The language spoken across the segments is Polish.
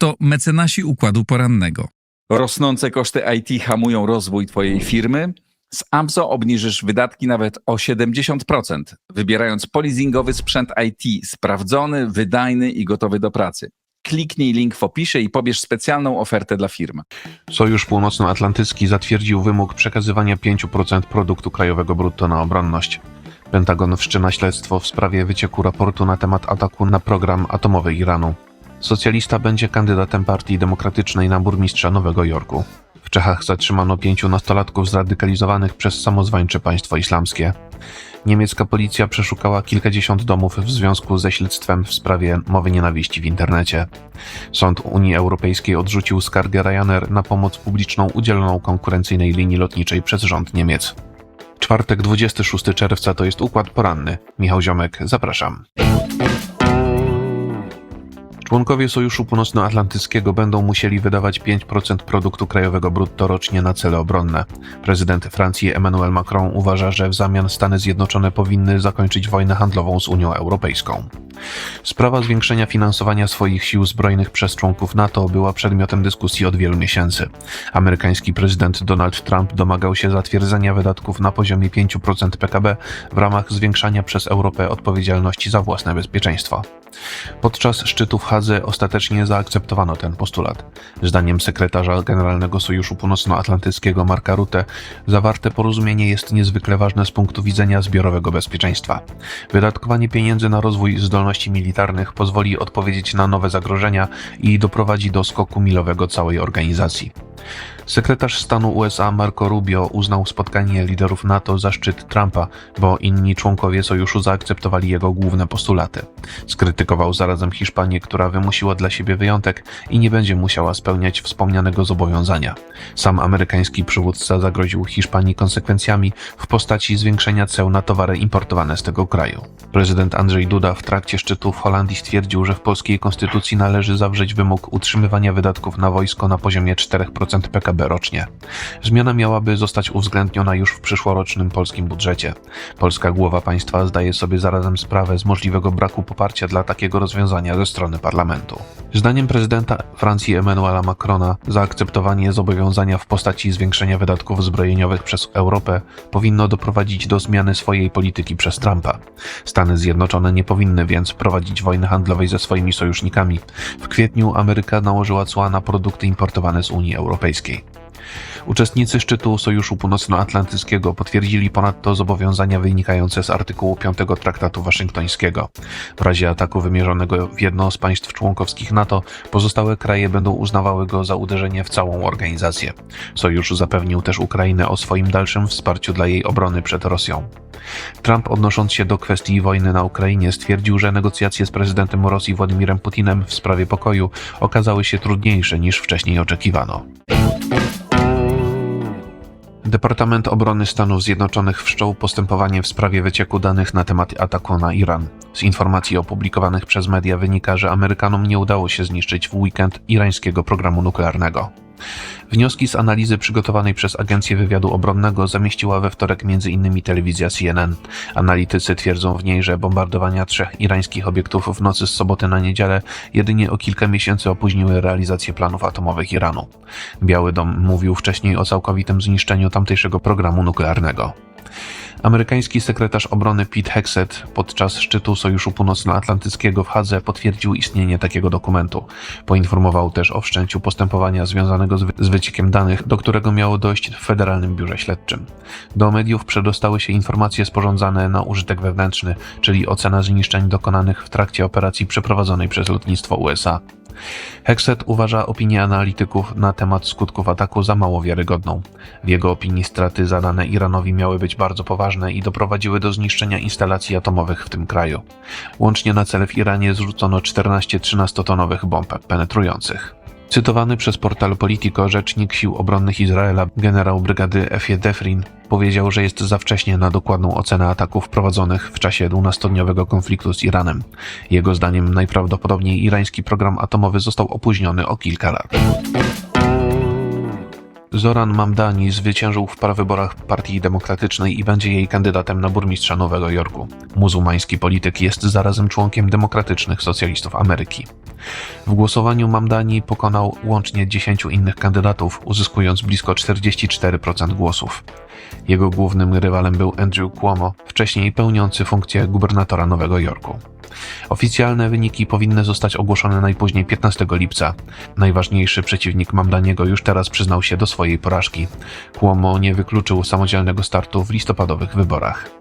A oto mecenasi układu porannego. Rosnące koszty IT hamują rozwój Twojej firmy? Z AMZO obniżysz wydatki nawet o 70%, wybierając polizingowy sprzęt IT sprawdzony, wydajny i gotowy do pracy. Kliknij link w opisie i pobierz specjalną ofertę dla firm. Sojusz Północnoatlantycki zatwierdził wymóg przekazywania 5% produktu krajowego brutto na obronność. Pentagon wszczyna śledztwo w sprawie wycieku raportu na temat ataku na program atomowy Iranu. Socjalista będzie kandydatem Partii Demokratycznej na burmistrza Nowego Jorku. W Czechach zatrzymano pięciu nastolatków zradykalizowanych przez samozwańcze państwo islamskie. Niemiecka policja przeszukała kilkadziesiąt domów w związku ze śledztwem w sprawie mowy nienawiści w internecie. Sąd Unii Europejskiej odrzucił skargę Ryanair na pomoc publiczną udzieloną konkurencyjnej linii lotniczej przez rząd Niemiec. Czwartek 26 czerwca to jest układ poranny. Michał Ziomek, zapraszam. Członkowie Sojuszu Północnoatlantyckiego będą musieli wydawać 5% produktu krajowego brutto rocznie na cele obronne. Prezydent Francji Emmanuel Macron uważa, że w zamian Stany Zjednoczone powinny zakończyć wojnę handlową z Unią Europejską. Sprawa zwiększenia finansowania swoich sił zbrojnych przez członków NATO była przedmiotem dyskusji od wielu miesięcy. Amerykański prezydent Donald Trump domagał się zatwierdzenia wydatków na poziomie 5% PKB w ramach zwiększania przez Europę odpowiedzialności za własne bezpieczeństwo. Podczas szczytu w Hadze ostatecznie zaakceptowano ten postulat. Zdaniem sekretarza Generalnego Sojuszu Północnoatlantyckiego Marka Rutte, zawarte porozumienie jest niezwykle ważne z punktu widzenia zbiorowego bezpieczeństwa. Wydatkowanie pieniędzy na rozwój zdolności militarnych pozwoli odpowiedzieć na nowe zagrożenia i doprowadzi do skoku milowego całej organizacji. Sekretarz stanu USA Marco Rubio uznał spotkanie liderów NATO za szczyt Trumpa, bo inni członkowie sojuszu zaakceptowali jego główne postulaty. Skrytykował zarazem Hiszpanię, która wymusiła dla siebie wyjątek i nie będzie musiała spełniać wspomnianego zobowiązania. Sam amerykański przywódca zagroził Hiszpanii konsekwencjami w postaci zwiększenia ceł na towary importowane z tego kraju. Prezydent Andrzej Duda w trakcie szczytu w Holandii stwierdził, że w polskiej konstytucji należy zawrzeć wymóg utrzymywania wydatków na wojsko na poziomie 4% PKB rocznie. Zmiana miałaby zostać uwzględniona już w przyszłorocznym polskim budżecie. Polska głowa państwa zdaje sobie zarazem sprawę z możliwego braku poparcia dla takiego rozwiązania ze strony parlamentu. Zdaniem prezydenta Francji Emmanuela Macrona zaakceptowanie zobowiązania w postaci zwiększenia wydatków zbrojeniowych przez Europę powinno doprowadzić do zmiany swojej polityki przez Trumpa. Stany Zjednoczone nie powinny więc prowadzić wojny handlowej ze swoimi sojusznikami. W kwietniu Ameryka nałożyła cła na produkty importowane z Unii Europejskiej. Europejskiej. Uczestnicy szczytu Sojuszu Północnoatlantyckiego potwierdzili ponadto zobowiązania wynikające z artykułu 5 Traktatu Waszyngtońskiego. W razie ataku wymierzonego w jedno z państw członkowskich NATO, pozostałe kraje będą uznawały go za uderzenie w całą organizację. Sojusz zapewnił też Ukrainę o swoim dalszym wsparciu dla jej obrony przed Rosją. Trump, odnosząc się do kwestii wojny na Ukrainie, stwierdził, że negocjacje z prezydentem Rosji Władimirem Putinem w sprawie pokoju okazały się trudniejsze niż wcześniej oczekiwano. Departament Obrony Stanów Zjednoczonych wszczął postępowanie w sprawie wycieku danych na temat ataku na Iran. Z informacji opublikowanych przez media wynika, że Amerykanom nie udało się zniszczyć w weekend irańskiego programu nuklearnego. Wnioski z analizy przygotowanej przez Agencję Wywiadu Obronnego zamieściła we wtorek m.in. telewizja CNN. Analitycy twierdzą w niej, że bombardowania trzech irańskich obiektów w nocy z soboty na niedzielę jedynie o kilka miesięcy opóźniły realizację planów atomowych Iranu. Biały Dom mówił wcześniej o całkowitym zniszczeniu tamtejszego programu nuklearnego. Amerykański sekretarz obrony Pete Hegseth podczas szczytu Sojuszu Północnoatlantyckiego w Hadze potwierdził istnienie takiego dokumentu. Poinformował też o wszczęciu postępowania związanego z, z wyciekiem danych, do którego miało dojść w Federalnym Biurze Śledczym. Do mediów przedostały się informacje sporządzane na użytek wewnętrzny, czyli ocena zniszczeń dokonanych w trakcie operacji przeprowadzonej przez lotnictwo USA. Hexet uważa opinię analityków na temat skutków ataku za mało wiarygodną. W jego opinii straty zadane Iranowi miały być bardzo poważne i doprowadziły do zniszczenia instalacji atomowych w tym kraju. Łącznie na cele w Iranie zrzucono 14 13-tonowych bomb penetrujących. Cytowany przez portal Politico rzecznik sił obronnych Izraela, generał brygady Efie Defrin, powiedział, że jest za wcześnie na dokładną ocenę ataków prowadzonych w czasie 12-dniowego konfliktu z Iranem. Jego zdaniem najprawdopodobniej irański program atomowy został opóźniony o kilka lat. Zoran Mamdani zwyciężył w prawyborach Partii Demokratycznej i będzie jej kandydatem na burmistrza Nowego Jorku. Muzułmański polityk jest zarazem członkiem Demokratycznych Socjalistów Ameryki. W głosowaniu Mamdani pokonał łącznie 10 innych kandydatów, uzyskując blisko 44% głosów. Jego głównym rywalem był Andrew Cuomo, wcześniej pełniący funkcję gubernatora Nowego Jorku. Oficjalne wyniki powinny zostać ogłoszone najpóźniej 15 lipca. Najważniejszy przeciwnik Mamdaniego już teraz przyznał się do swojej porażki. Cuomo nie wykluczył samodzielnego startu w listopadowych wyborach.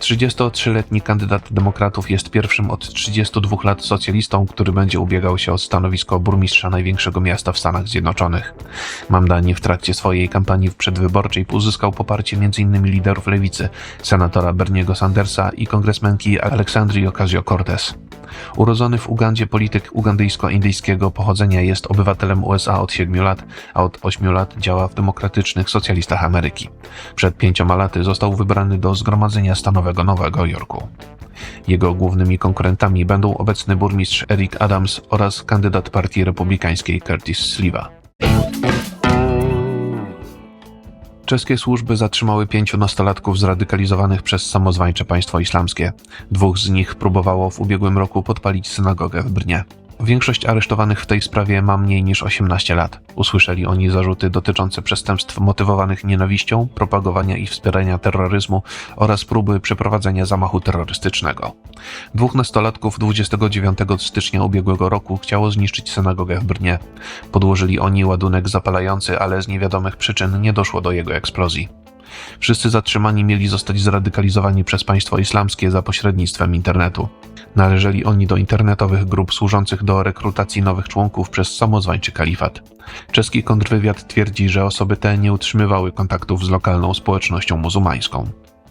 33-letni kandydat demokratów jest pierwszym od 32 lat socjalistą, który będzie ubiegał się o stanowisko burmistrza największego miasta w Stanach Zjednoczonych. Mamdani w trakcie swojej kampanii przedwyborczej uzyskał poparcie m.in. liderów lewicy, senatora Berniego Sandersa i kongresmenki Aleksandrii Ocasio-Cortez. Urodzony w Ugandzie polityk ugandyjsko-indyjskiego pochodzenia jest obywatelem USA od 7 lat, a od 8 lat działa w demokratycznych socjalistach Ameryki. Przed pięcioma laty został wybrany do Zgromadzenia Stanowego Nowego Jorku. Jego głównymi konkurentami będą obecny burmistrz Eric Adams oraz kandydat partii republikańskiej Curtis Sliwa. Czeskie służby zatrzymały pięciu nastolatków zradykalizowanych przez samozwańcze państwo islamskie. Dwóch z nich próbowało w ubiegłym roku podpalić synagogę w Brnie. Większość aresztowanych w tej sprawie ma mniej niż 18 lat. Usłyszeli oni zarzuty dotyczące przestępstw motywowanych nienawiścią, propagowania i wspierania terroryzmu oraz próby przeprowadzenia zamachu terrorystycznego. Dwóch nastolatków 29 stycznia ubiegłego roku chciało zniszczyć synagogę w Brnie. Podłożyli oni ładunek zapalający, ale z niewiadomych przyczyn nie doszło do jego eksplozji. Wszyscy zatrzymani mieli zostać zradykalizowani przez państwo islamskie za pośrednictwem internetu. Należeli oni do internetowych grup służących do rekrutacji nowych członków przez samozwańczy kalifat. Czeski kontrwywiad twierdzi, że osoby te nie utrzymywały kontaktów z lokalną społecznością muzułmańską.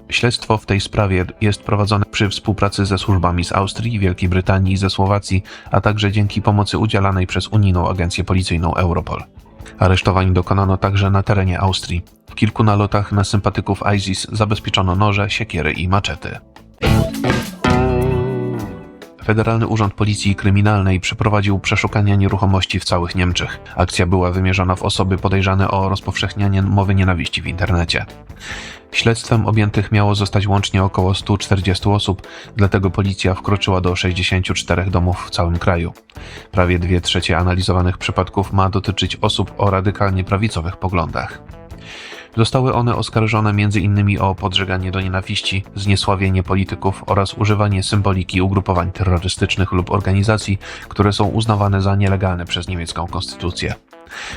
Śledztwo w tej sprawie jest prowadzone przy współpracy ze służbami z Austrii, Wielkiej Brytanii i ze Słowacji, a także dzięki pomocy udzielanej przez unijną agencję policyjną Europol. Aresztowań dokonano także na terenie Austrii. W kilku nalotach na sympatyków ISIS zabezpieczono noże, siekiery i maczety. Federalny Urząd Policji Kryminalnej przeprowadził przeszukania nieruchomości w całych Niemczech. Akcja była wymierzona w osoby podejrzane o rozpowszechnianie mowy nienawiści w internecie. Śledztwem objętych miało zostać łącznie około 140 osób, dlatego policja wkroczyła do 64 domów w całym kraju. Prawie 2 trzecie analizowanych przypadków ma dotyczyć osób o radykalnie prawicowych poglądach. Zostały one oskarżone m.in. o podżeganie do nienawiści, zniesławienie polityków oraz używanie symboliki ugrupowań terrorystycznych lub organizacji, które są uznawane za nielegalne przez niemiecką konstytucję.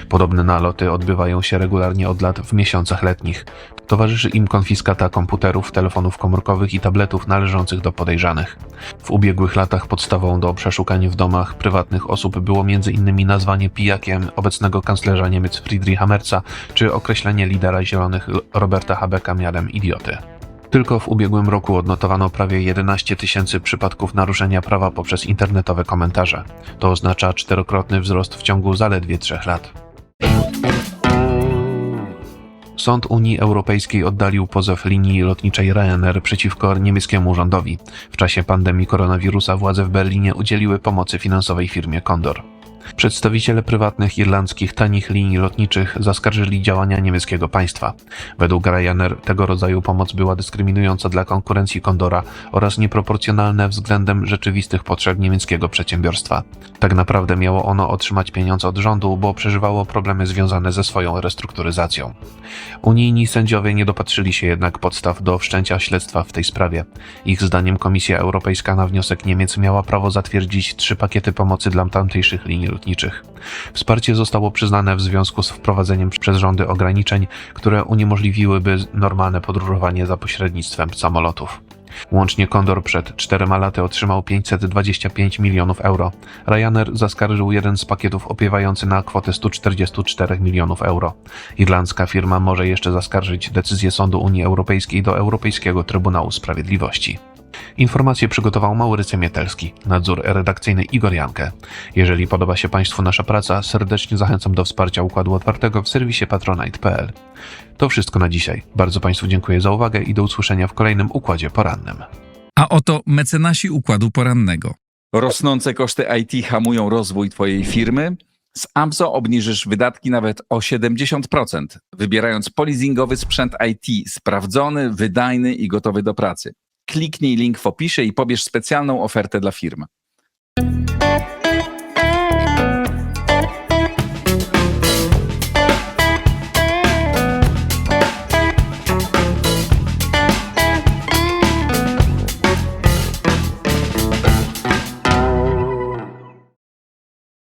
Podobne naloty odbywają się regularnie od lat w miesiącach letnich. Towarzyszy im konfiskata komputerów, telefonów komórkowych i tabletów należących do podejrzanych. W ubiegłych latach podstawą do przeszukań w domach prywatnych osób było m.in. nazwanie pijakiem obecnego kanclerza Niemiec Friedricha Merza czy określenie lidera Zielonych Roberta Habecka miarem idioty. Tylko w ubiegłym roku odnotowano prawie 11 tysięcy przypadków naruszenia prawa poprzez internetowe komentarze. To oznacza czterokrotny wzrost w ciągu zaledwie trzech lat. Sąd Unii Europejskiej oddalił pozew linii lotniczej Ryanair przeciwko niemieckiemu rządowi. W czasie pandemii koronawirusa władze w Berlinie udzieliły pomocy finansowej firmie Condor. Przedstawiciele prywatnych irlandzkich tanich linii lotniczych zaskarżyli działania niemieckiego państwa. Według Ryanair tego rodzaju pomoc była dyskryminująca dla konkurencji Condora oraz nieproporcjonalna względem rzeczywistych potrzeb niemieckiego przedsiębiorstwa. Tak naprawdę miało ono otrzymać pieniądze od rządu, bo przeżywało problemy związane ze swoją restrukturyzacją. Unijni sędziowie nie dopatrzyli się jednak podstaw do wszczęcia śledztwa w tej sprawie. Ich zdaniem Komisja Europejska na wniosek Niemiec miała prawo zatwierdzić trzy pakiety pomocy dla tamtejszych linii lotniczych. Wsparcie zostało przyznane w związku z wprowadzeniem przez rządy ograniczeń, które uniemożliwiłyby normalne podróżowanie za pośrednictwem samolotów. Łącznie Condor przed czterema laty otrzymał 525 milionów euro. Ryanair zaskarżył jeden z pakietów opiewający na kwotę 144 milionów euro. Irlandzka firma może jeszcze zaskarżyć decyzję Sądu Unii Europejskiej do Europejskiego Trybunału Sprawiedliwości. Informacje przygotował Maurycy Mietelski, nadzór redakcyjny Igor Jankę. Jeżeli podoba się Państwu nasza praca, serdecznie zachęcam do wsparcia Układu Otwartego w serwisie patronite.pl. To wszystko na dzisiaj. Bardzo Państwu dziękuję za uwagę i do usłyszenia w kolejnym Układzie Porannym. A oto mecenasi układu porannego. Rosnące koszty IT hamują rozwój Twojej firmy? Z Amzo obniżysz wydatki nawet o 70%, wybierając polizingowy sprzęt IT sprawdzony, wydajny i gotowy do pracy. Kliknij link w opisie i pobierz specjalną ofertę dla firm.